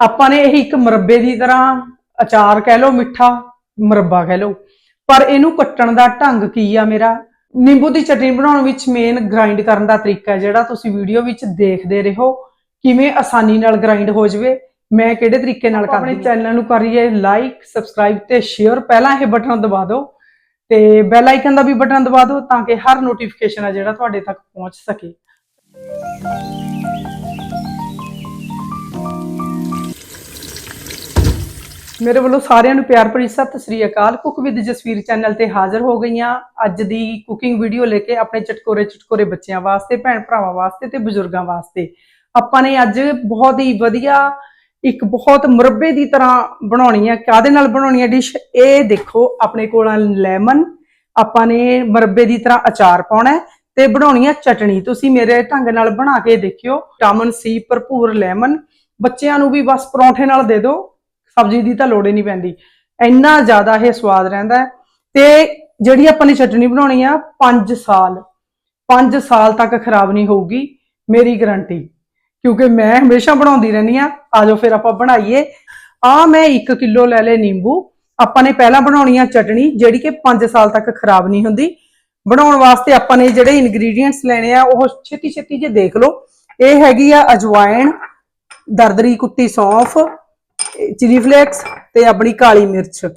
ਆਪਾਂ ਨੇ ਇਹ ਇੱਕ ਮੁਰੱਬੇ ਦੀ ਤਰ੍ਹਾਂ ਅਚਾਰ ਕਹਿ ਲਓ ਮਿੱਠਾ ਮੁਰੱਬਾ ਕਹਿ ਲਓ। ਪਰ ਇਹਨੂੰ ਕੱਟਣ ਦਾ ਢੰਗ ਕੀ ਆ ਮੇਰਾ? ਨਿੰਬੂ ਦੀ ਚਟਨੀ ਬਣਾਉਣ ਵਿੱਚ ਮੇਨ ਗ੍ਰਾਈਂਡ ਕਰਨ ਦਾ ਤਰੀਕਾ ਹੈ ਜਿਹੜਾ ਤੁਸੀਂ ਵੀਡੀਓ ਵਿੱਚ ਦੇਖਦੇ ਰਹੋ। ਕਿਵੇਂ ਆਸਾਨੀ ਨਾਲ ਗ੍ਰਾਈਂਡ ਹੋ ਜਾਵੇ ਮੈਂ ਕਿਹੜੇ ਤਰੀਕੇ ਨਾਲ ਕਰਦੀ ਆਪਣੇ ਚੈਨਲ ਨੂੰ ਕਰੀਏ ਲਾਈਕ ਸਬਸਕ੍ਰਾਈਬ ਤੇ ਸ਼ੇਅਰ ਪਹਿਲਾਂ ਇਹ ਬਟਨ ਦਬਾ ਦਿਓ ਤੇ ਬੈਲ ਆਈਕਨ ਦਾ ਵੀ ਬਟਨ ਦਬਾ ਦਿਓ ਤਾਂ ਕਿ ਹਰ ਨੋਟੀਫਿਕੇਸ਼ਨ ਆ ਜਿਹੜਾ ਤੁਹਾਡੇ ਤੱਕ ਪਹੁੰਚ ਸਕੇ। ਮੇਰੇ ਵੱਲੋਂ ਸਾਰਿਆਂ ਨੂੰ ਪਿਆਰ ਭਰੀ ਸਤਿ ਸ੍ਰੀ ਅਕਾਲ। ਕੁੱਕ ਵਿਦ ਜਸਵੀਰ ਚੈਨਲ ਤੇ ਹਾਜ਼ਰ ਹੋ ਗਈਆਂ। ਅੱਜ ਦੀ ਕੁਕਿੰਗ ਵੀਡੀਓ ਲੈ ਕੇ ਆਪਣੇ ਚਟਕੋਰੇ ਚਟਕੋਰੇ ਬੱਚਿਆਂ ਵਾਸਤੇ, ਭੈਣ ਭਰਾਵਾਂ ਵਾਸਤੇ ਤੇ ਬਜ਼ੁਰਗਾਂ ਵਾਸਤੇ। ਆਪਾਂ ਨੇ ਅੱਜ ਬਹੁਤ ਹੀ ਵਧੀਆ ਇੱਕ ਬਹੁਤ ਮੁਰੱਬੇ ਦੀ ਤਰ੍ਹਾਂ ਬਣਾਉਣੀ ਹੈ ਕਾਦੇ ਨਾਲ ਬਣਾਉਣੀ ਹੈ ਡਿਸ਼? ਇਹ ਦੇਖੋ, ਆਪਣੇ ਕੋਲ ਲੈਮਨ। ਆਪਾਂ ਨੇ ਮੁਰੱਬੇ ਦੀ ਤਰ੍ਹਾਂ ਅਚਾਰ ਪਾਉਣਾ ਹੈ ਤੇ ਬਣਾਉਣੀ ਹੈ ਚਟਣੀ। ਤੁਸੀਂ ਮੇਰੇ ਢੰਗ ਨਾਲ ਬਣਾ ਕੇ ਦੇਖਿਓ। ਵਿਟਾਮਿਨ ਸੀ, ਭਰਪੂਰ ਲੈਮਨ। ਬੱਚਿਆਂ ਨੂੰ ਵੀ ਬਸ ਪਰੌਂਠੇ ਨਾਲ ਦੇ ਦਿਓ। ਸਬਜ਼ੀ ਦੀ ਤਾਂ ਲੋੜ ਹੀ ਨਹੀਂ ਪੈਂਦੀ। ਇੰਨਾ ਜ਼ਿਆਦਾ ਇਹ ਸਵਾਦ ਰਹਿੰਦਾ ਤੇ ਜਿਹੜੀ ਆਪਾਂ ਨੇ ਚਟਣੀ ਬਣਾਉਣੀ ਆ 5 ਸਾਲ। 5 ਸਾਲ ਤੱਕ ਖਰਾਬ ਨਹੀਂ ਹੋਊਗੀ ਮੇਰੀ ਗਾਰੰਟੀ ਕਿਉਂਕਿ ਮੈਂ ਹਮੇਸ਼ਾ ਬਣਾਉਂਦੀ ਰਹਿੰਦੀ ਆ ਆਜੋ ਫਿਰ ਆਪਾਂ ਬਣਾਈਏ। ਆ ਮੈਂ 1 ਕਿਲੋ ਲੈ ਲਏ ਨਿੰਬੂ। ਆਪਾਂ ਨੇ ਪਹਿਲਾਂ ਬਣਾਉਣੀ ਆ ਚਟਣੀ ਜਿਹੜੀ ਕਿ 5 ਸਾਲ ਤੱਕ ਖਰਾਬ ਨਹੀਂ ਹੁੰਦੀ। ਬਣਾਉਣ ਵਾਸਤੇ ਆਪਾਂ ਨੇ ਜਿਹੜੇ ਇਨਗਰੀਡੀਅੰਟਸ ਲੈਣੇ ਆ, ਉਹ ਛੇਤੀ ਛੇਤੀ ਜੇ ਦੇਖ ਲਓ। ਇਹ ਹੈਗੀ ਆ ਅਜਵਾਇਣ, ਦਰਦਰੀ ਕੁੱਤੀ ਸੌਂਫ ਚਿਲੀ ਫਲੇਕਸ ਤੇ ਆਪਣੀ ਕਾਲੀ ਮਿਰਚ।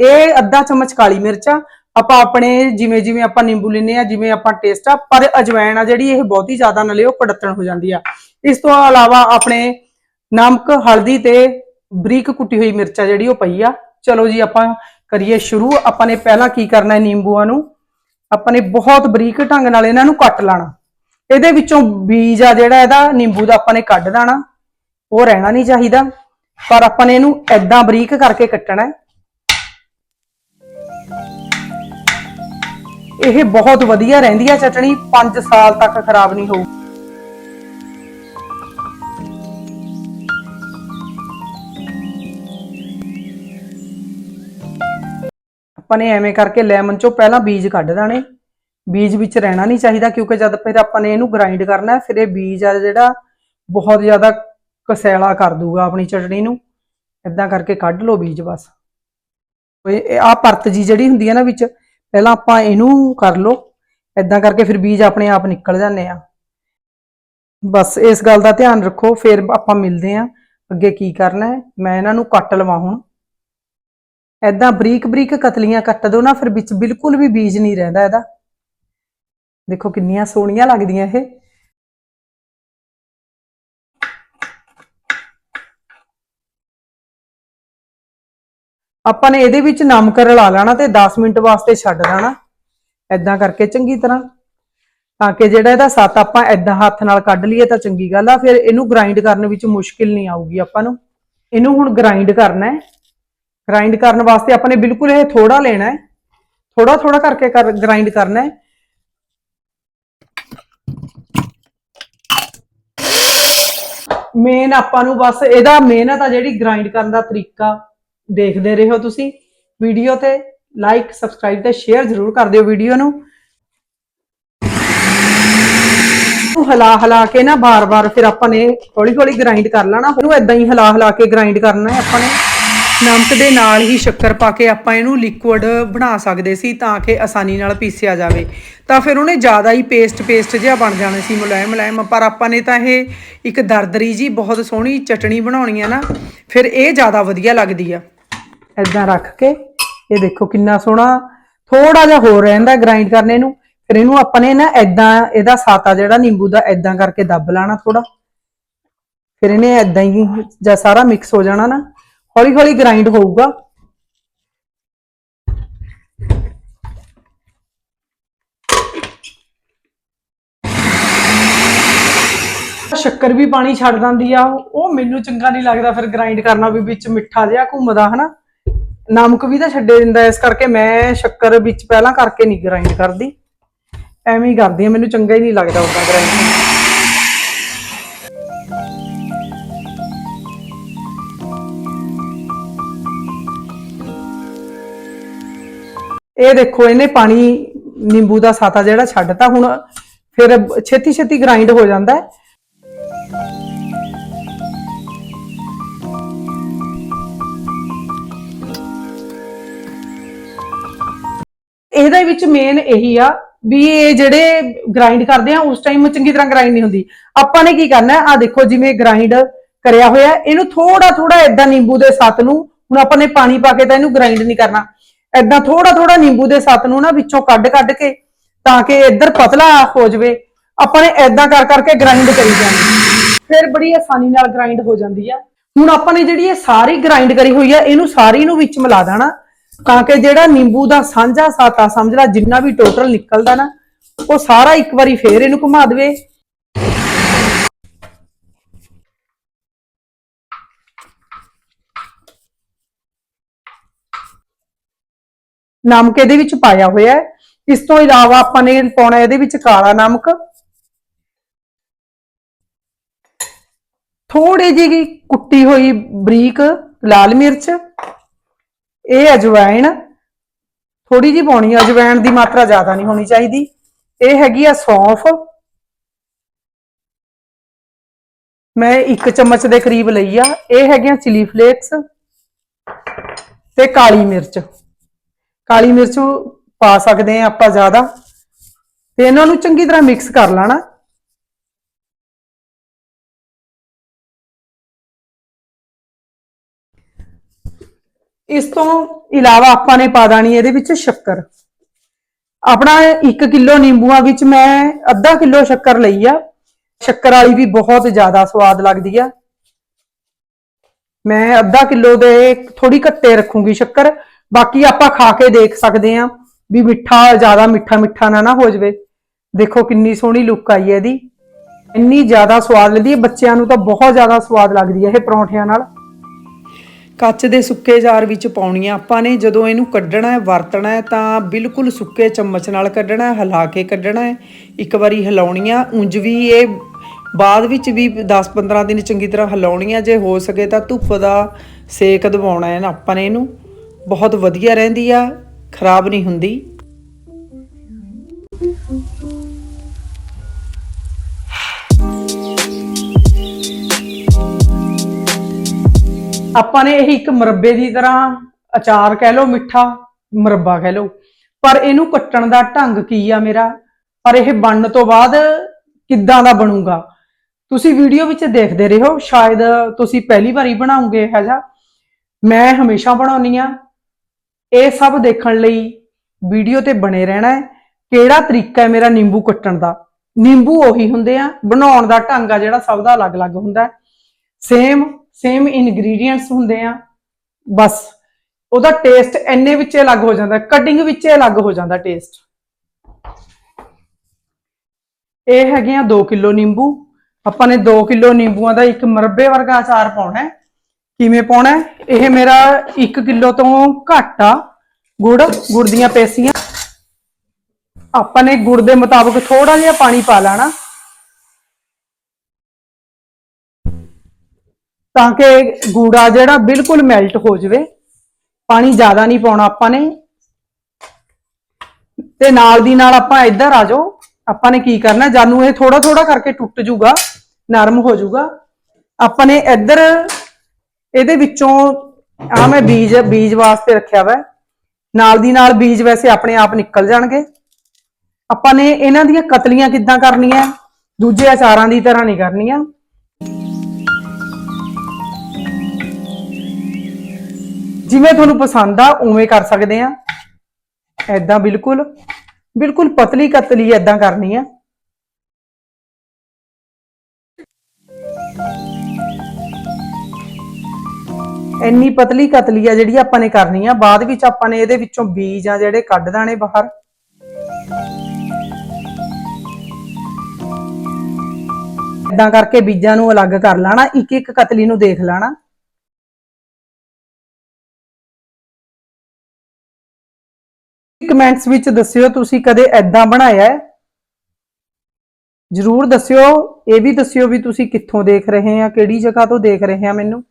ਇਹ ਅੱਧਾ ਚਮਚ ਕਾਲੀ ਮਿਰਚ ਆ। ਆਪਾਂ ਆਪਣੇ ਜਿਵੇਂ ਜਿਵੇਂ ਆਪਾਂ ਨਿੰਬੂ ਲੈਨੇ ਆ, ਜਿਵੇਂ ਆਪਾਂ ਟੇਸਟ ਆ, ਪਰ ਅਜਵਾਇਣ ਆ ਜਿਹੜੀ ਇਹ ਬਹੁਤੀ ਜ਼ਿਆਦਾ ਨਾ ਲਿਓ ਕੜਤਣ ਹੋ ਜਾਂਦੀ ਆ। ਇਸ ਤੋਂ ਇਲਾਵਾ ਆਪਣੇ ਨਮਕ, ਹਲਦੀ ਤੇ ਬਰੀਕ ਕੁੱਟੀ ਹੋਈ ਮਿਰਚ ਆ ਜਿਹੜੀ ਉਹ ਪਈ ਆ। ਚਲੋ ਜੀ, ਆਪਾਂ ਕਰੀਏ ਸ਼ੁਰੂ। ਆਪਾਂ ਨੇ ਪਹਿਲਾਂ ਕੀ ਕਰਨਾ ਹੈ ਨਿੰਬੂਆਂ ਨੂੰ? ਆਪਾਂ ਨੇ ਬਹੁਤ ਬਰੀਕ ਢੰਗ ਨਾਲ ਇਹਨਾਂ ਨੂੰ ਕੱਟ ਲਾਣਾ। ਇਹਦੇ ਵਿੱਚੋਂ ਬੀਜ ਆ ਜਿਹੜਾ, ਇਹਦਾ ਨਿੰਬੂ ਦਾ ਆਪਾਂ ਨੇ ਕੱਢ ਦੇਣਾ। ਉਹ ਰਹਿਣਾ ਨਹੀਂ ਚਾਹੀਦਾ। ਪਰ ਆਪਾਂ ਨੇ ਇਹਨੂੰ ਐਦਾਂ ਬਰੀਕ ਕਰਕੇ ਕੱਟਣਾ ਹੈ। ਇਹ ਬਹੁਤ ਵਧੀਆ ਰਹਿੰਦੀ ਹੈ ਚਟਣੀ 5 ਸਾਲ ਤੱਕ ਖਰਾਬ ਨਹੀਂ ਹੋਊ। ਆਪਾਂ ਨੇ ਐਵੇਂ ਕਰਕੇ ਲੈਮਨ ਚੋਂ ਪਹਿਲਾਂ ਬੀਜ ਕੱਢ ਦੇਣੇ। ਬੀਜ ਵਿੱਚ ਰਹਿਣਾ ਨਹੀਂ ਚਾਹੀਦਾ ਕਿਉਂਕਿ ਜਦ ਫਿਰ ਆਪਾਂ ਨੇ ਇਹਨੂੰ ਗ੍ਰਾਈਂਡ ਕਰਨਾ ਫਿਰ ਇਹ ਬੀਜ ਆ ਜਿਹੜਾ ਬਹੁਤ ਜ਼ਿਆਦਾ ਕਸੈਲਾ ਕਰ ਦੂਗਾ ਆਪਣੀ ਚਟਣੀ ਨੂੰ। ਇਦਾਂ ਕਰਕੇ ਕੱਢ ਲਓ ਬੀਜ ਬਸ। ਇਹ ਆ ਪਰਤ ਜੀ ਜਿਹੜੀ ਹੁੰਦੀ ਹੈ ਨਾ ਵਿੱਚ, ਪਹਿਲਾਂ ਆਪਾਂ ਇਹਨੂੰ ਕਰ ਲਓ। ਇਦਾਂ ਕਰਕੇ ਫਿਰ ਬੀਜ ਆਪਣੇ ਆਪ ਨਿਕਲ ਜਾਂਦੇ ਆ। ਬਸ ਇਸ ਗੱਲ ਦਾ ਧਿਆਨ ਰੱਖੋ, ਫਿਰ ਆਪਾਂ ਮਿਲਦੇ ਆ। ਅੱਗੇ ਕੀ ਕਰਨਾ ਹੈ? ਮੈਂ ਇਹਨਾਂ ਨੂੰ ਕੱਟ ਲਵਾਂ ਹੁਣ। ਐਦਾਂ ਬਰੀਕ ਬਰੀਕ ਕਤਲੀਆਂ ਕੱਟ ਦੋ ਨਾ, ਫਿਰ ਵਿੱਚ ਬਿਲਕੁਲ ਵੀ ਬੀਜ ਨਹੀਂ ਰਹਿੰਦਾ ਇਹਦਾ। ਦੇਖੋ ਕਿੰਨੀਆਂ ਸੋਹਣੀਆਂ ਲੱਗਦੀਆਂ ਇਹ। ਆਪਾਂ ਨੇ ਇਹਦੇ ਵਿੱਚ ਨਮਕ ਰਲਾ ਲੈਣਾ ਤੇ 10 ਮਿੰਟ ਵਾਸਤੇ ਛੱਡ ਦੇਣਾ। ਐਦਾਂ ਕਰਕੇ ਚੰਗੀ ਤਰ੍ਹਾਂ। ਤਾਂ ਕਿ ਜਿਹੜਾ ਇਹਦਾ ਸੱਤ ਆਪਾਂ ਐਦਾਂ ਹੱਥ ਨਾਲ ਕੱਢ ਲਈਏ ਤਾਂ ਚੰਗੀ ਗੱਲ ਆ। ਫਿਰ ਇਹਨੂੰ ਗ੍ਰਾਈਂਡ ਕਰਨ ਵਿੱਚ ਮੁਸ਼ਕਿਲ ਨਹੀਂ ਆਊਗੀ ਆਪਾਂ ਨੂੰ। ਇਹਨੂੰ ਹੁਣ ਗ੍ਰਾਈਂਡ ਕਰਨਾ ਹੈ। ਗ੍ਰਾਈਂਡ ਕਰਨ ਵਾਸਤੇ ਆਪਾਂ ਨੇ ਬਿਲਕੁਲ ਇਹ ਥੋੜਾ ਲੈਣਾ ਹੈ। ਥੋੜਾ ਥੋੜਾ ਕਰਕੇ ਗ੍ਰਾਈਂਡ ਕਰਨਾ ਹੈ। ਮੇਨ ਆਪਾਂ ਨੂੰ ਬਸ ਇਹਦਾ ਮਿਹਨਤ ਆ ਜਿਹੜੀ ਗ੍ਰਾਈਂਡ ਕਰਨ ਦਾ ਤਰੀਕਾ। ਦੇਖਦੇ ਰਹੋ ਤੁਸੀਂ ਵੀਡੀਓ ਤੇ ਲਾਈਕ ਸਬਸਕ੍ਰਾਈਬ ਤੇ ਸ਼ੇਅਰ ਜ਼ਰੂਰ ਕਰ ਦਿਓ ਵੀਡੀਓ ਨੂੰ। ਹਲਾ ਹਲਾ ਕੇ ਨਾ ਬਾਰ-ਬਾਰ ਫਿਰ ਆਪਾਂ ਨੇ ਹੌਲੀ ਹੌਲੀ ਗ੍ਰਾਈਂਡ ਕਰ ਲੈਣਾ। ਉਹਨੂੰ ਇਦਾਂ ਹੀ ਹਿਲਾ ਹਿਲਾ ਕੇ ਗ੍ਰਾਈਂਡ ਕਰਨਾ ਹੈ ਆਪਾਂ ਨੇ। ਨਮਕ ਦੇ ਨਾਲ ਹੀ ਸ਼ੱਕਰ ਪਾ ਕੇ ਆਪਾਂ ਇਹਨੂੰ ਲਿਕੁਇਡ ਬਣਾ ਸਕਦੇ ਸੀ ਤਾਂ ਕਿ ਆਸਾਨੀ ਨਾਲ ਪੀਸਿਆ ਜਾਵੇ। ਤਾਂ ਫਿਰ ਉਹਨੇ ਜ਼ਿਆਦਾ ਹੀ ਪੇਸਟ ਪੇਸਟ ਜਿਹਾ ਬਣ ਜਾਣਾ ਸੀ ਮੁਲਾਇਮ ਮੁਲਾਇਮ। ਪਰ ਆਪਾਂ ਨੇ ਤਾਂ ਇਹ ਇੱਕ ਦਰਦਰੀ ਜੀ ਬਹੁਤ ਸੋਹਣੀ ਚਟਣੀ ਬਣਾਉਣੀ ਹੈ ਨਾ, ਫਿਰ ਇਹ ਜ਼ਿਆਦਾ ਵਧੀਆ ਲੱਗਦੀ ਆ। ਇਦਾਂ ਰੱਖ ਕੇ, ਇਹ ਦੇਖੋ ਕਿੰਨਾ ਸੋਹਣਾ ਥੋੜਾ ਜਿਹਾ ਹੋਰ ਰਹਿੰਦਾ ਗ੍ਰਾਈਂਡ ਕਰਨੇ ਨੂੰ, ਫਿਰ ਇਹਨੂੰ ਆਪਾਂ ਨੇ ਨਾ ਇਦਾਂ ਇਹਦਾ ਸਾਤਾ ਜਿਹੜਾ ਨਿੰਬੂ ਦਾ ਇਦਾਂ ਕਰਕੇ ਦੱਬ ਲਾਣਾ ਥੋੜਾ ਫਿਰ ਇਹਨੇ ਇਦਾਂ ਹੀ ਜਾਂ ਸਾਰਾ ਮਿਕਸ ਹੋ ਜਾਣਾ ਨਾ ਹੌਲੀ ਹੌਲੀ ਗ੍ਰਾਈਂਡ ਹੋਊਗਾ। ਸ਼ੱਕਰ ਵੀ ਪਾਣੀ ਛੱਡ ਦਿੰਦੀ ਆ ਉਹ ਮੈਨੂੰ ਚੰਗਾ ਨਹੀਂ ਲੱਗਦਾ ਫਿਰ ਗ੍ਰਾਈਂਡ ਕਰਨਾ ਵੀ ਵਿੱਚ ਮਿੱਠਾ ਜਿਹਾ ਘੁੰਮਦਾ, ਹਨਾ? ਨਮਕ ਵੀ ਤਾਂ ਛੱਡੇ ਦਿੰਦਾ, ਇਸ ਕਰਕੇ ਮੈਂ ਸ਼ੱਕਰ ਵਿੱਚ ਪਹਿਲਾਂ ਕਰਕੇ ਨਹੀਂ ਗ੍ਰਾਈਂਡ ਕਰਦੀ। ਐਵੇਂ ਹੀ ਕਰਦੀ ਆ ਮੈਨੂੰ ਚੰਗਾ ਹੀ ਨਹੀਂ ਲੱਗਦਾ ਉਦਾਂ ਗ੍ਰਾਈਂਡ ਇਹ ਦੇਖੋ, ਇਹਨੇ ਪਾਣੀ ਨਿੰਬੂ ਦਾ ਸਾਤਾ ਜਿਹੜਾ ਛੱਡਤਾ, ਹੁਣ ਫਿਰ ਛੇਤੀ ਛੇਤੀ ਗ੍ਰਾਈਂਡ ਹੋ ਜਾਂਦਾ ਹੈ। ਇਹਦੇ ਵਿੱਚ ਮੇਨ ਇਹੀ ਆ ਵੀ ਇਹ ਜਿਹੜੇ ਗ੍ਰਾਈਂਡ ਕਰਦੇ ਆ, ਉਸ ਟਾਈਮ ਚੰਗੀ ਤਰ੍ਹਾਂ ਗ੍ਰਾਈਂਡ ਨਹੀਂ ਹੁੰਦੀ। ਆਪਾਂ ਨੇ ਕੀ ਕਰਨਾ ਆ ਦੇਖੋ ਜਿਵੇਂ ਗ੍ਰਾਈਂਡ ਕਰਿਆ ਹੋਇਆ, ਇਹਨੂੰ ਥੋੜਾ ਥੋੜਾ ਏਦਾਂ ਨਿੰਬੂ ਦੇ ਸੱਤ ਨੂੰ, ਹੁਣ ਆਪਾਂ ਨੇ ਪਾਣੀ ਪਾ ਕੇ ਤਾਂ ਇਹਨੂੰ ਗ੍ਰਾਈਂਡ ਨਹੀਂ ਕਰਨਾ। ਏਦਾਂ ਥੋੜਾ ਥੋੜਾ ਨਿੰਬੂ ਦੇ ਸੱਤ ਨੂੰ ਨਾ ਵਿੱਚੋਂ ਕੱਢ ਕੱਢ ਕੇ, ਤਾਂ ਕਿ ਇੱਧਰ ਪਤਲਾ ਹੋ ਜਾਵੇ। ਆਪਾਂ ਨੇ ਏਦਾਂ ਕਰ ਕਰਕੇ ਗ੍ਰਾਈਂਡ ਕਰੀ ਜਾਣੀ। ਫਿਰ ਬੜੀ ਆਸਾਨੀ ਨਾਲ ਗ੍ਰਾਈਂਡ ਹੋ ਜਾਂਦੀ ਆ। ਹੁਣ ਆਪਾਂ ਨੇ ਜਿਹੜੀ ਇਹ ਸਾਰੀ ਗ੍ਰਾਈਂਡ ਕਰੀ ਹੋਈ ਆ, ਇਹਨੂੰ ਸਾਰੀ ਨੂੰ ਵਿੱਚ ਮਿਲਾ ਦੇਣਾ। ਤਾਂ ਕਿ ਜਿਹੜਾ ਨਿੰਬੂ ਦਾ ਸਾਂਝਾ ਸਾਤਾ ਸਮਝ ਲਾ ਜਿੰਨਾ ਵੀ ਟੋਟਲ ਨਿਕਲਦਾ ਨਾ, ਉਹ ਸਾਰਾ ਇੱਕ ਵਾਰੀ ਫੇਰ ਇਹਨੂੰ ਘੁਮਾ ਦੇਵੇ। ਨਮਕ ਇਹਦੇ ਵਿੱਚ ਪਾਇਆ ਹੋਇਆ ਹੈ। ਇਸ ਤੋਂ ਇਲਾਵਾ ਆਪਾਂ ਨੇ ਪਾਉਣਾ ਇਹਦੇ ਵਿੱਚ ਕਾਲਾ ਨਮਕ। ਥੋੜੀ ਜਿਹੀ ਕੁੱਟੀ ਹੋਈ ਬਰੀਕ ਲਾਲ ਮਿਰਚ। ਇਹ ਅਜਵਾਇਣ ਥੋੜੀ ਜਿਹੀ ਪਾਉਣੀ ਹੈ ਅਜਵਾਇਣ ਦੀ ਮਾਤਰਾ ਜ਼ਿਆਦਾ ਨਹੀਂ ਹੋਣੀ ਚਾਹੀਦੀ। ਇਹ ਹੈਗੀ ਆ ਸੌਂਫ। ਮੈਂ ਇੱਕ ਚਮਚ ਦੇ ਕਰੀਬ ਲਈ ਆ। ਇਹ ਹੈਗੀਆਂ ਚਿਲੀ ਫਲੇਕਸ ਤੇ ਕਾਲੀ ਮਿਰਚ। ਕਾਲੀ ਮਿਰਚ ਪਾ ਸਕਦੇ ਆ ਆਪਾਂ ਜ਼ਿਆਦਾ। ਤੇ ਇਹਨਾਂ ਨੂੰ ਚੰਗੀ ਤਰ੍ਹਾਂ ਮਿਕਸ ਕਰ ਲੈਣਾ। ਇਸ ਤੋਂ ਇਲਾਵਾ ਆਪਾਂ ਨੇ ਪਾ ਦੇਣੀ ਇਹਦੇ ਵਿੱਚ ਸ਼ੱਕਰ। ਆਪਣਾ 1 ਕਿਲੋ ਨਿੰਬੂਆਂ ਵਿੱਚ ਮੈਂ ਅੱਧਾ ਕਿਲੋ ਸ਼ੱਕਰ ਲਈ ਆ। ਸ਼ੱਕਰ ਵਾਲੀ ਵੀ ਬਹੁਤ ਜ਼ਿਆਦਾ ਸਵਾਦ ਲੱਗਦੀ ਆ। ਮੈਂ ਅੱਧਾ ਕਿਲੋ ਦੇ ਥੋੜੀ ਘੱਟੇ ਰੱਖੂੰਗੀ ਸ਼ੱਕਰ। ਬਾਕੀ ਆਪਾਂ ਖਾ ਕੇ ਦੇਖ ਸਕਦੇ ਆ ਵੀ ਮਿੱਠਾ, ਜ਼ਿਆਦਾ ਮਿੱਠਾ ਮਿੱਠਾ ਨਾ ਨਾ ਹੋ ਜਵੇ। ਦੇਖੋ ਕਿੰਨੀ ਸੋਹਣੀ ਲੁੱਕ ਆਈ ਹੈ ਇਹਦੀ। ਇੰਨੀ ਜ਼ਿਆਦਾ ਸਵਾਦ ਲੱਗਦੀ ਹੈ। ਬੱਚਿਆਂ ਨੂੰ ਤਾਂ ਬਹੁਤ ਜ਼ਿਆਦਾ ਸਵਾਦ ਲੱਗਦੀ ਹੈ ਇਹ ਪਰੌਂਠਿਆਂ ਨਾਲ। ਕੱਚ ਦੇ ਸੁੱਕੇ ਜਾਰ ਵਿੱਚ ਪਾਉਣੀਆਂ ਆਪਾਂ ਨੇ ਜਦੋਂ ਇਹਨੂੰ ਕੱਢਣਾ ਹੈ, ਵਰਤਣਾ ਹੈ, ਤਾਂ ਬਿਲਕੁਲ ਸੁੱਕੇ ਚਮਚ ਨਾਲ ਕੱਢਣਾ ਹੈ, ਹਿਲਾ ਕੇ ਕੱਢਣਾ ਹੈ। ਇੱਕ ਵਾਰੀ ਹਿਲਾਉਣੀ ਆ। ਉਂਝ ਵੀ ਇਹ ਬਾਅਦ ਵਿੱਚ ਵੀ 10-15 ਦਿਨ ਚੰਗੀ ਤਰ੍ਹਾਂ ਹਿਲਾਉਣੀ ਆ। ਜੇ ਹੋ ਸਕੇ ਤਾਂ ਧੁੱਪ ਦਾ ਸੇਕ ਦਵਾਉਣਾ ਹੈ ਨਾ। ਆਪਾਂ ਨੇ ਇਹਨੂੰ ਬਹੁਤ ਵਧੀਆ ਰਹਿੰਦੀ ਆ, ਖਰਾਬ ਨਹੀਂ ਹੁੰਦੀ। ਆਪਾਂ ਨੇ ਇਹ ਇੱਕ ਮੁਰੱਬੇ ਦੀ ਤਰ੍ਹਾਂ ਅਚਾਰ ਕਹਿ ਲਓ, ਮਿੱਠਾ ਮੁਰੱਬਾ ਕਹਿ ਲਓ। ਪਰ ਇਹਨੂੰ ਕੱਟਣ ਦਾ ਢੰਗ ਕੀ ਆ ਮੇਰਾ? ਪਰ ਇਹ ਬਣਨ ਤੋਂ ਬਾਅਦ ਕਿੱਦਾਂ ਦਾ ਬਣੂਗਾ? ਤੁਸੀਂ ਵੀਡੀਓ ਵਿੱਚ ਦੇਖਦੇ ਰਹੋ, ਸ਼ਾਇਦ ਤੁਸੀਂ ਪਹਿਲੀ ਵਾਰੀ ਬਣਾਉਂਗੇ ਹੈ ਜਾ ਮੈਂ ਹਮੇਸ਼ਾ ਬਣਾਉਣੀ ਆ ਇਹ ਸਭ ਦੇਖਣ ਲਈ ਵੀਡੀਓ ਤੇ ਬਣੇ ਰਹਿਣਾ ਹੈ। ਕਿਹੜਾ ਤਰੀਕਾ ਹੈ ਮੇਰਾ ਨਿੰਬੂ ਕੱਟਣ ਦਾ? ਨਿੰਬੂ ਉਹੀ ਹੁੰਦੇ ਆ, ਬਣਾਉਣ ਦਾ ਢੰਗ ਆ ਜਿਹੜਾ ਸਭ ਦਾ ਅਲੱਗ-ਅਲੱਗ ਹੁੰਦਾ ਸੇਮ ਸੇਮ ਇਨਗਰੀਡੀਅੰਟਸ ਹੁੰਦੇ ਆ, ਬਸ। ਉਹਦਾ ਟੇਸਟ ਇੰਨੇ ਵਿੱਚ ਅਲੱਗ ਹੋ ਜਾਂਦਾ ਕਟਿੰਗ ਵਿੱਚ ਅਲੱਗ ਹੋ ਜਾਂਦਾ ਟੇਸਟ ਇਹ ਹੈਗੇ ਆ 2 ਕਿਲੋ ਨਿੰਬੂ। ਆਪਾਂ ਨੇ 2 ਕਿਲੋ ਨਿੰਬੂਆਂ ਦਾ ਇੱਕ ਮਰਬੇ ਵਰਗਾ ਅਚਾਰ ਪਾਉਣਾ ਹੈ। ਕਿਵੇਂ ਪਾਉਣਾ ਹੈ? ਇਹ ਮੇਰਾ 1 ਕਿਲੋ ਤੋਂ ਘੱਟ ਆ। ਗੁੜ ਗੁੜ ਦੀਆਂ ਪੇਸੀਆਂ। ਆਪਾਂ ਨੇ ਗੁੜ ਦੇ ਮੁਤਾਬਕ ਥੋੜਾ ਜਿਹਾ ਪਾਣੀ ਪਾ ਲੈਣਾ। ਤਾਂ ਕਿ ਗੂੜਾ ਜਿਹੜਾ ਬਿਲਕੁਲ ਮੈਲਟ ਹੋ ਜਾਵੇ। ਪਾਣੀ ਜ਼ਿਆਦਾ ਨਹੀਂ ਪਾਉਣਾ ਆਪਾਂ ਨੇ। ਤੇ ਨਾਲ ਦੀ ਨਾਲ ਆਪਾਂ ਇੱਧਰ ਆ ਜਾਓ। ਆਪਾਂ ਨੇ ਕੀ ਕਰਨਾ, ਜਾਨੂੰ ਇਹ ਥੋੜਾ ਥੋੜਾ ਕਰਕੇ ਟੁੱਟ ਜੂਗਾ ਨਰਮ ਹੋ ਜਾਊਗਾ। ਆਪਾਂ ਨੇ ਇੱਧਰ ਇਹਦੇ ਵਿੱਚੋਂ ਆ ਮੈਂ ਬੀਜ ਬੀਜ ਵਾਸਤੇ ਰੱਖਿਆ ਵਾ। ਨਾਲ ਦੀ ਨਾਲ ਬੀਜ ਵੈਸੇ ਆਪਣੇ ਆਪ ਨਿਕਲ ਜਾਣਗੇ। ਆਪਾਂ ਨੇ ਇਹਨਾਂ ਦੀਆਂ ਕਤਲੀਆਂ ਕਿੱਦਾਂ ਕਰਨੀਆਂ, ਦੂਜੇ ਅਚਾਰਾਂ ਦੀ ਤਰ੍ਹਾਂ ਨਹੀਂ ਕਰਨੀਆਂ। ਜਿਵੇਂ ਤੁਹਾਨੂੰ ਪਸੰਦ ਆ, ਉਵੇਂ ਕਰ ਸਕਦੇ ਆ। ਐਦਾਂ ਬਿਲਕੁਲ ਬਿਲਕੁਲ ਪਤਲੀ ਕਤਲੀ ਐਦਾਂ ਕਰਨੀ ਆ। ਇੰਨੀ ਪਤਲੀ ਕਤਲੀ ਆ ਜਿਹੜੀ ਆਪਾਂ ਨੇ ਕਰਨੀ ਆ। ਬਾਅਦ ਵਿੱਚ ਆਪਾਂ ਨੇ ਇਹਦੇ ਵਿੱਚੋਂ ਬੀਜ ਆ ਜਿਹੜੇ ਕੱਢ ਦਾਣੇ ਬਾਹਰ। ਇਦਾਂ ਕਰਕੇ ਬੀਜਾਂ ਨੂੰ ਅਲੱਗ ਕਰ ਲੈਣਾ ਇੱਕ ਇੱਕ ਕਤਲੀ ਨੂੰ ਦੇਖ ਲੈਣਾ। ਕਮੈਂਟਸ ਵਿੱਚ ਦੱਸਿਓ ਤੁਸੀਂ ਕਦੇ ਐਦਾਂ ਬਣਾਇਆ ਹੈ? ਜਰੂਰ ਦੱਸਿਓ, ਇਹ ਵੀ ਦੱਸਿਓ ਵੀ ਤੁਸੀਂ ਕਿੱਥੋਂ ਦੇਖ ਰਹੇ ਆ ਕਿਹੜੀ ਜਗ੍ਹਾ ਤੋਂ ਦੇਖ ਰਹੇ ਆ ਮੈਨੂੰ।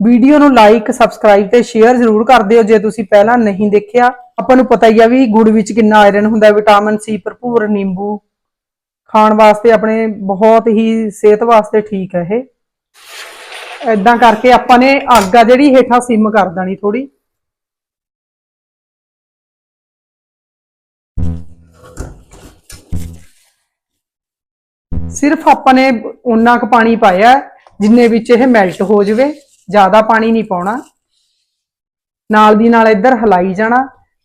ਵੀਡੀਓ ਨੂੰ ਲਾਈਕ ਸਬਸਕ੍ਰਾਈਬ ਤੇ ਸ਼ੇਅਰ ਜ਼ਰੂਰ ਕਰ ਦਿਓ ਜੇ ਤੁਸੀਂ ਪਹਿਲਾਂ ਨਹੀਂ ਦੇਖਿਆ। ਆਪਾਂ ਨੂੰ ਪਤਾ ਹੀ ਆ ਵੀ ਗੁੜ ਵਿੱਚ ਕਿੰਨਾ ਆਇਰਨ ਹੁੰਦਾ ਹੈ ਵਿਟਾਮਿਨ ਸੀ ਭਰਪੂਰ, ਨਿੰਬੂ ਖਾਣ ਵਾਸਤੇ ਆਪਣੇ ਬਹੁਤ ਹੀ ਸਿਹਤ ਵਾਸਤੇ ਠੀਕ ਹੈ ਇਹ। ਐਦਾਂ ਕਰਕੇ ਆਪਾਂ ਨੇ ਅੱਗ ਆ ਜਿਹੜੀ, ਹੇਠਾਂ ਸਿਮ ਕਰ ਦੇਣੀ ਥੋੜੀ ਸਿਰਫ ਆਪਾਂ ਨੇ ਉਨਾ ਕੁ ਪਾਣੀ ਪਾਇਆ ਜਿੰਨੇ ਵਿੱਚ ਇਹ ਮੈਲਟ ਹੋ ਜਾਵੇ, ਜ਼ਿਆਦਾ ਪਾਣੀ ਨਹੀਂ ਪਾਉਣਾ। ਨਾਲ ਦੀ ਨਾਲ ਇੱਧਰ ਹਲਾਈ ਜਾਣਾ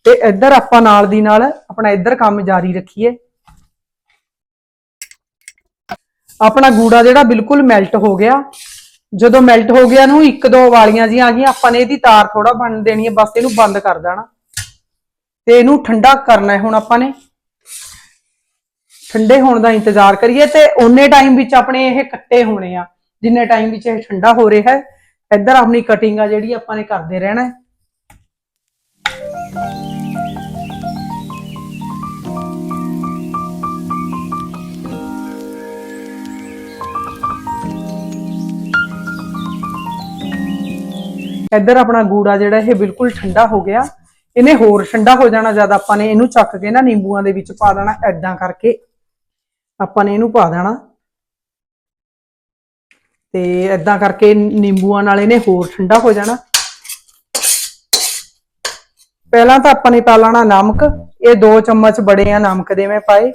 ਤੇ ਇੱਧਰ ਆਪਾਂ ਨਾਲ ਦੀ ਨਾਲ ਆਪਣਾ ਇੱਧਰ ਕੰਮ ਜਾਰੀ ਰੱਖੀਏ। ਆਪਣਾ ਗੂੜਾ ਜਿਹੜਾ ਬਿਲਕੁਲ ਮੈਲਟ ਹੋ ਗਿਆ। ਜਦੋਂ ਮੈਲਟ ਹੋ ਗਿਆ ਨੂੰ ਇੱਕ ਦੋ ਵਾਲੀਆਂ ਜੀਆਂ ਆ ਗਈਆਂ, ਆਪਾਂ ਨੇ ਇਹਦੀ ਤਾਰ ਥੋੜਾ ਬਣ ਦੇਣੀ ਹੈ, ਬਸ ਇਹਨੂੰ ਬੰਦ ਕਰ ਦੇਣਾ। ਤੇ ਇਹਨੂੰ ਠੰਡਾ ਕਰਨਾ ਹੈ ਹੁਣ ਆਪਾਂ ਨੇ। ਠੰਡੇ ਹੋਣ ਦਾ ਇੰਤਜ਼ਾਰ ਕਰੀਏ ਤੇ ਓਨੇ ਟਾਈਮ ਵਿੱਚ ਆਪਣੇ ਇਹ ਕੱਟੇ ਹੋਣੇ ਆ, ਜਿੰਨੇ ਟਾਈਮ ਵਿੱਚ ਇਹ ਠੰਡਾ ਹੋ ਰਿਹਾ ਹੈ, ਇੱਧਰ ਆਪਣੀ ਕਟਿੰਗ ਆ ਜਿਹੜੀ ਆਪਾਂ ਨੇ ਕਰਦੇ ਰਹਿਣਾ ਹੈ। ਇੱਧਰ ਆਪਣਾ ਗੂੜਾ ਜਿਹੜਾ ਇਹ ਬਿਲਕੁਲ ਠੰਡਾ ਹੋ ਗਿਆ, ਇਹਨੇ ਹੋਰ ਠੰਡਾ ਹੋ ਜਾਣਾ ਜਦ ਆਪਾਂ ਨੇ ਇਹਨੂੰ ਚੱਕ ਕੇ ਨਾ ਨਿੰਬੂਆਂ ਦੇ ਵਿੱਚ ਪਾ ਦੇਣਾ ਐਦਾਂ ਕਰਕੇ। ਆਪਾਂ ਨੇ ਇਹਨੂੰ ਪਾ ਦੇਣਾ। ਤੇ ਐਦਾਂ ਕਰਕੇ ਨਿੰਬੂਆਂ ਨਾਲ ਇਹਨੇ ਹੋਰ ਠੰਡਾ ਹੋ ਜਾਣਾ। ਪਹਿਲਾਂ ਤਾਂ ਆਪਾਂ ਨੇ ਪਾ ਲੈਣਾ ਨਮਕ। ਇਹ 2 ਚਮਚ ਬੜੇ ਆ ਨਮਕ ਦੇ ਮੈਂ ਪਾਏ।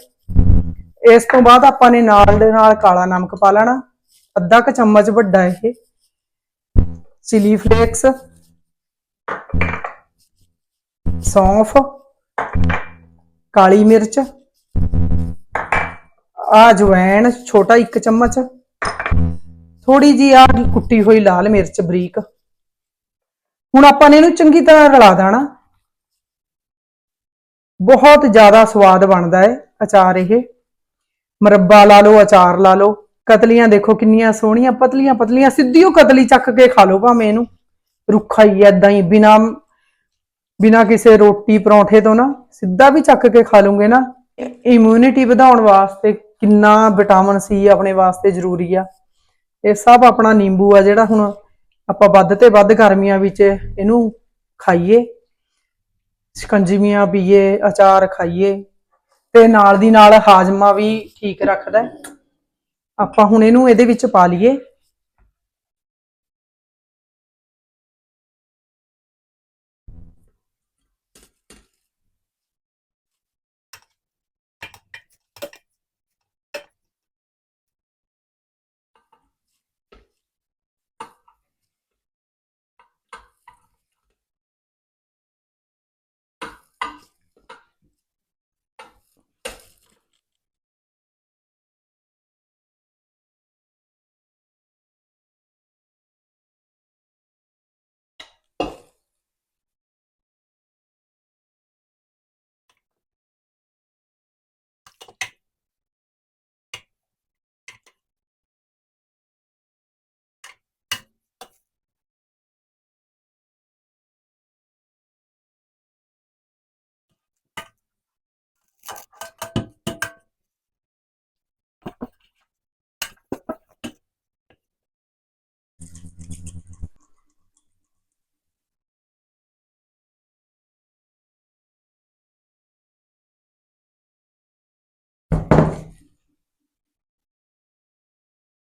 ਇਸ ਤੋਂ ਬਾਅਦ ਆਪਾਂ ਨੇ ਨਾਲ ਦੇ ਨਾਲ ਕਾਲਾ ਨਮਕ ਪਾ ਲੈਣਾ। ਅੱਧਾ ਕ ਚਮਚ ਵੱਡਾ ਇਹ। ਚਿਲੀ ਫਲੇਕਸ ਸੌਂਫ। ਕਾਲੀ ਮਿਰਚ। ਆ ਜਵੈਣ, ਛੋਟਾ ਇੱਕ ਚਮਚ। ਥੋੜੀ ਜੀ ਆ ਕੁੱਟੀ ਹੋਈ ਲਾਲ ਮਿਰਚ ਬਰੀਕ। ਹੁਣ ਆਪਾਂ ਨੇ ਇਹਨੂੰ ਚੰਗੀ ਤਰ੍ਹਾਂ ਰਲਾ ਦੇਣਾ। ਬਹੁਤ ਜ਼ਿਆਦਾ ਸਵਾਦ ਬਣਦਾ ਹੈ ਅਚਾਰ ਇਹ। ਮਰੱਬਾ ਲਾ ਲਓ, ਅਚਾਰ ਲਾ ਲਓ। ਕਤਲੀਆਂ ਦੇਖੋ ਕਿੰਨੀਆਂ ਸੋਹਣੀਆਂ, ਪਤਲੀਆਂ ਪਤਲੀਆਂ। ਸਿੱਧੀ ਉਹ ਕਤਲੀ ਚੱਕ ਕੇ ਖਾ ਲਓ ਭਾਵੇਂ ਇਹਨੂੰ। ਰੁੱਖਾ ਹੀ ਐਦਾਂ ਹੀ, ਬਿਨਾ ਬਿਨਾ ਕਿਸੇ ਰੋਟੀ ਪਰੌਂਠੇ ਤੋਂ ਨਾ। ਸਿੱਧਾ ਵੀ ਚੱਕ ਕੇ ਖਾ ਲੂਗੇ ਨਾ। ਇਮਿਊਨਿਟੀ ਵਧਾਉਣ ਵਾਸਤੇ ਕਿੰਨਾ ਵਿਟਾਮਿਨ ਸੀ ਆਪਣੇ ਵਾਸਤੇ ਜ਼ਰੂਰੀ ਆ। ਇਹ ਸਭ ਆਪਣਾ ਨਿੰਬੂ ਆ ਜਿਹੜਾ ਹੁਣ ਆਪਾਂ ਵੱਧ ਤੇ ਵੱਧ ਗਰਮੀਆਂ ਵਿੱਚ ਇਹਨੂੰ ਖਾਈਏ, ਸ਼ਿਕੰਜਵੀਆਂ ਪੀਏ, ਅਚਾਰ ਖਾਈਏ ਤੇ ਨਾਲ ਦੀ ਨਾਲ ਹਾਜ਼ਮਾ ਵੀ ਠੀਕ ਰੱਖਦਾ। ਆਪਾਂ ਹੁਣ ਇਹਨੂੰ ਇਹਦੇ ਵਿੱਚ ਪਾ ਲਈਏ।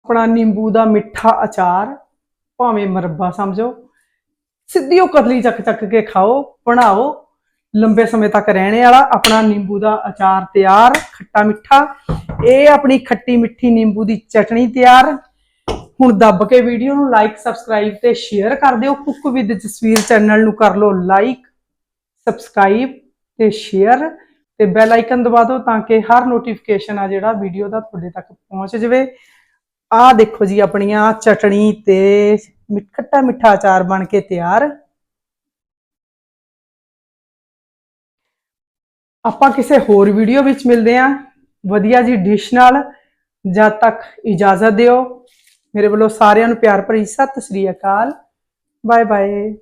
ਆਪਣਾ ਨਿੰਬੂ ਦਾ ਮਿੱਠਾ ਅਚਾਰ, ਭਾਵੇਂ ਮਰੱਬਾ ਸਮਝੋ, ਸਿੱਧੀ ਉਹ ਕਤਲੀ ਚੱਕ ਚੱਕ ਕੇ ਖਾਓ, ਬਣਾਓ। ਲੰਬੇ ਸਮੇਂ ਤੱਕ ਰਹਿਣੇ ਵਾਲਾ ਆਪਣਾ ਨਿੰਬੂ ਦਾ ਅਚਾਰ ਤਿਆਰ, ਖੱਟਾ ਮਿੱਠਾ। ਇਹ ਆਪਣੀ ਖੱਟੀ ਮਿੱਠੀ ਨਿੰਬੂ ਦੀ ਚਟਣੀ ਤਿਆਰ। ਹੁਣ ਦੱਬ ਕੇ ਵੀਡੀਓ ਨੂੰ ਲਾਈਕ ਸਬਸਕ੍ਰਾਈਬ ਤੇ ਸ਼ੇਅਰ ਕਰ ਦਿਓ। ਕੁੱਕ ਵਿਦ ਜਸਵੀਰ ਚੈਨਲ ਨੂੰ ਕਰ ਲਓ ਲਾਈਕ ਸਬਸਕ੍ਰਾਈਬ ਤੇ ਸ਼ੇਅਰ ਤੇ ਬੈਲ ਆਈਕਨ ਦਬਾ ਦਿਓ ਤਾਂ ਕਿ ਹਰ ਨੋਟੀਫਿਕੇਸ਼ਨ ਆ ਜਿਹੜਾ ਵੀਡੀਓ ਦਾ ਤੁਹਾਡੇ ਤੱਕ ਪਹੁੰਚ ਜਾਵੇ। ਆਹ ਦੇਖੋ ਜੀ ਆਪਣੀਆਂ ਚਟਣੀ ਤੇ ਖੱਟਾ ਮਿੱਠਾ ਅਚਾਰ ਬਣ ਕੇ ਤਿਆਰ। ਆਪਾਂ ਕਿਸੇ ਹੋਰ ਵੀਡੀਓ ਵਿੱਚ ਮਿਲਦੇ ਆਂ ਵਧੀਆ ਜੀ ਡਿਸ਼ ਨਾਲ। ਜਦ ਤੱਕ ਇਜਾਜ਼ਤ ਦਿਓ। ਮੇਰੇ ਵੱਲੋਂ ਸਾਰਿਆਂ ਨੂੰ ਪਿਆਰ ਭਰੀ ਸਤਿ ਸ੍ਰੀ ਅਕਾਲ। Bye bye